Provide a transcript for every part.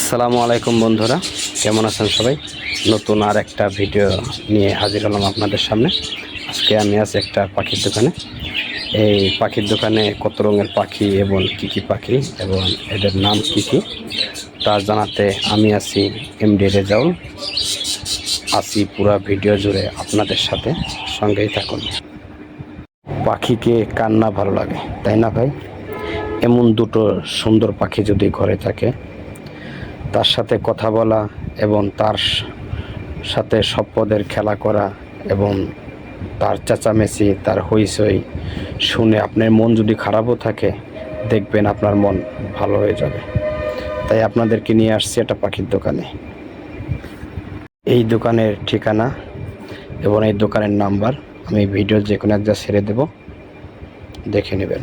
আসসালামু আলাইকুম বন্ধুরা, কেমন আছেন সবাই? নতুন আর একটা ভিডিও নিয়ে হাজির হলাম আপনাদের সামনে। আজকে আমি আছি একটা পাখির দোকানে। এই পাখির দোকানে কত রঙের পাখি এবং কি কি পাখি এবং এদের নাম কি কি, তা জানাতে আমি আছি এমডি রেজাউল। আছি পুরো ভিডিও জুড়ে আপনাদের সাথে, সঙ্গেই থাকুন। পাখিকে কান্না ভালো লাগে, তাই না ভাই? এমন দুটো সুন্দর পাখি যদি ঘরে থাকে তার সাথে কথা বলা এবং তার সাথে সম্পদের খেলা করা এবং তার চেঁচামেচি, তার হইচই শুনে আপনার মন যদি খারাপও থাকে, দেখবেন আপনার মন ভালো হয়ে যাবে। তাই আপনাদেরকে নিয়ে আসছি একটা পাখির দোকানে। এই দোকানের ঠিকানা এবং এই দোকানের নাম্বার আমি ভিডিও যে কোনো একটা ছেড়ে দেব। দেখে নেবেন।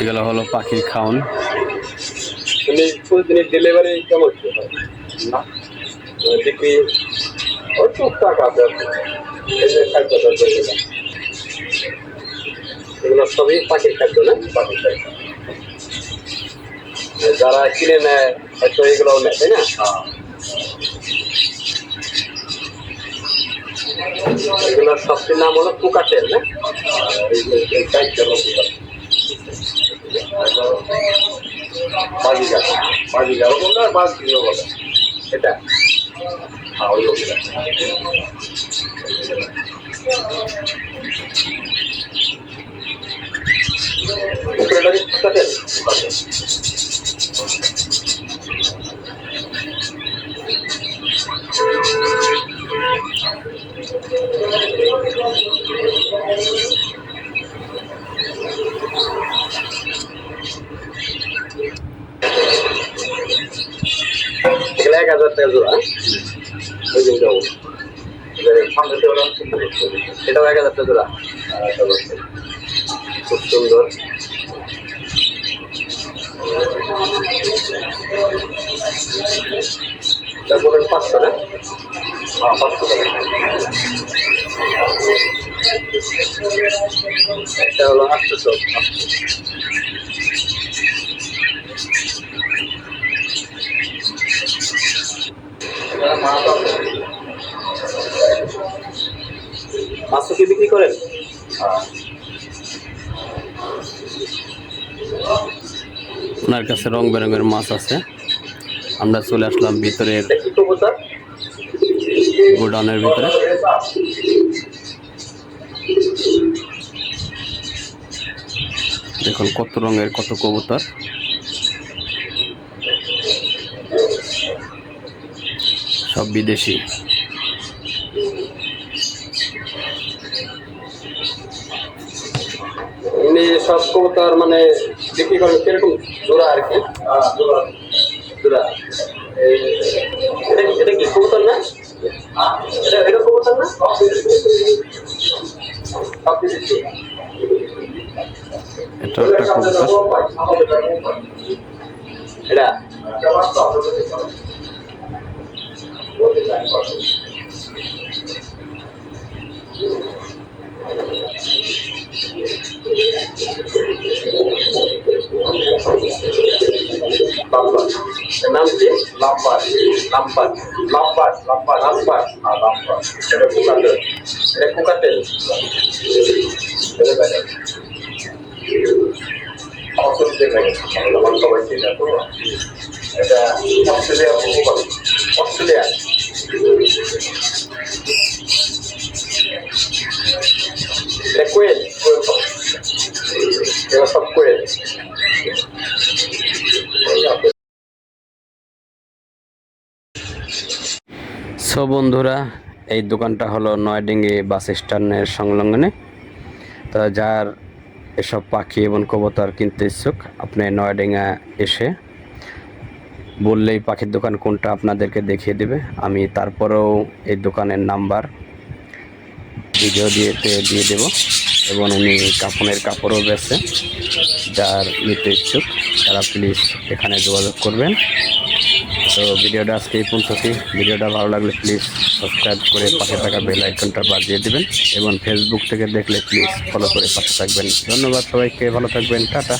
এগুলো হলো পাখির মানে প্রতিদিনের ডেলিভারি কেমন মানে বিক্রি ওই টুকটাক আছে। এই যে খাদ্য এগুলো। সবই পাখির খাদ্য না? পাখির খাদ্য। যারা কিনে নেয় হয়তো এগুলোও নেয় তাই না? এগুলোর সবটির নাম হলো পোকাটেল না? এই হলো পোকাটেল বাজিগার বাজিগার বলে আর বাজ দিও বলে এটা হ্যাঁ ওই লোকটা উপরেটা কি এক হাজার টাকা জোড়া। ওই যে এটাও এক হাজার টাকা জোড়া। খুব সুন্দর। তারপরে পাঁচশো না? হ্যাঁ পাঁচশো টাকা। একটা হলো আটশোশো কি বিক্রি করেন? ওনার কাছে রং বেরঙের মাছ আছে। আমরা চলে আসলাম ভিতরের কি গোডাউনের ভিতরে। দেখুন কত রঙের কত কবুতর। সব বিদেশি। এমনি সব কবুতর মানে বিক্রি করেন কীরকম? জোড়া আর কি? জোড়া। এটা কি- কবুতর না? এটা এটা কবুতর না? এটা একটা কবুতর। এটা? লাম্বার এর নাম কি লাম্বার লাম্বার লাম্বার লাম্বার লাম্বার আর লাম্বার এটা কুকাটেল এটা কুকাটেল এটা দেখেন অস্ট্রেলিয়া দেখেন আমার সবাই চিনে তো এটা অস্ট্রেলিয়া কুকাটেল সো বন্ধুরা, এই দোকানটা হলো নয়ডিঙ্গি বাস স্ট্যান্ডের সংলগ্নে। তো যার এসব পাখি এবং কবতার কিনতে ইচ্ছুক, আপনি নয়ডিঙ্গা এসে বললেই পাখির দোকান কোনটা আপনাদেরকে দেখিয়ে দেবে। আমি তারপরেও এই দোকানের নাম্বার ভিডিও দিয়ে দিয়ে দেব এবং উনি কাপনের কাপড়ও বেছে, যার নিতে ইচ্ছুক, তারা প্লিজ এখানে যোগাযোগ করবেন। তো ভিডিওটা আজকে এই পর্যন্তই। ভিডিওটা ভালো লাগলে প্লিজ সাবস্ক্রাইব করে পাশে থাকা বেল আইকনটা বাজিয়ে দেবেন এবং ফেসবুক থেকে দেখলে প্লিজ ফলো করে পাশে থাকবেন। ধন্যবাদ সবাইকে, ভালো থাকবেন, টাটা।